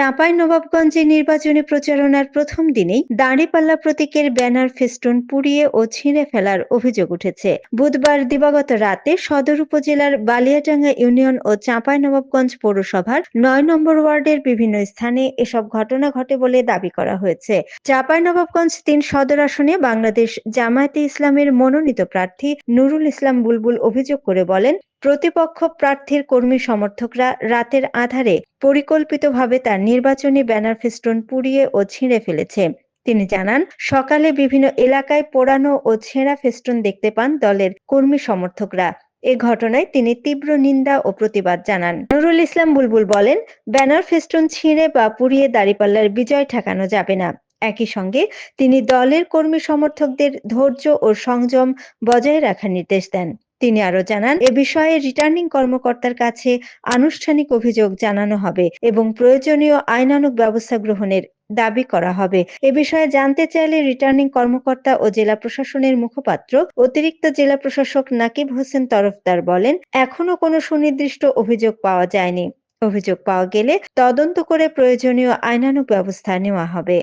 চাঁপাই নবাবগঞ্জে নির্বাচনী প্রচারণার প্রথম দিনেই দাঁড়িপাল্লা প্রতীকের ব্যানার ফেস্টুন পুড়িয়ে ও ছিঁড়ে ফেলার অভিযোগ উঠেছে। বুধবার দিবাগত রাতে সদর উপজেলার বালিয়াডাঙ্গা ইউনিয়ন ও চাঁপাই নবাবগঞ্জ পৌরসভার নয় নম্বর ওয়ার্ডের বিভিন্ন স্থানে এসব ঘটনা ঘটে বলে দাবি করা হয়েছে। চাঁপাই নবাবগঞ্জ তিন সদর আসনে বাংলাদেশ জামায়াতে ইসলামের মনোনীত প্রার্থী নুরুল ইসলাম বুলবুল অভিযোগ করে বলেন প্রতিপক্ষ প্রার্থীর কর্মী সমর্থকরা রাতের আধারে পরিকল্পিতভাবে তার নির্বাচনী ব্যানার ফেস্টুন পুড়িয়ে ও ছিঁড়ে ফেলেছে। তিনি জানান, সকালে বিভিন্ন এলাকায় পোড়ানো ও ছেঁড়া ফেস্টুন দেখতে পান দলের কর্মী সমর্থকরা। এ ঘটনায় তিনি তীব্র নিন্দা ও প্রতিবাদ জানান। নুরুল ইসলাম বুলবুল বলেন, ব্যানার ফেস্টুন ছিঁড়ে বা পুড়িয়ে দাঁড়িপাল্লার বিজয় ঠেকানো যাবে না। একই সঙ্গে তিনি দলের কর্মী সমর্থকদের ধৈর্য ও সংযম বজায় রাখার নির্দেশ দেন। তিনি আরও জানান, এ বিষয়ে রিটার্নিং কর্মকর্তার কাছে আনুষ্ঠানিক অভিযোগ জানানো হবে এবং প্রয়োজনীয় আইনানুগ ব্যবস্থা গ্রহণের দাবি করা হবে। এ বিষয়ে জানতে চাইলে রিটার্নিং কর্মকর্তা ও জেলা প্রশাসনের মুখপাত্র অতিরিক্ত জেলা প্রশাসক নাকিব হোসেন তরফদার বলেন, এখনও কোনো সুনির্দিষ্ট অভিযোগ পাওয়া যায়নি। অভিযোগ পাওয়া গেলে তদন্ত করে প্রয়োজনীয় আইনানুগ ব্যবস্থা নেওয়া হবে।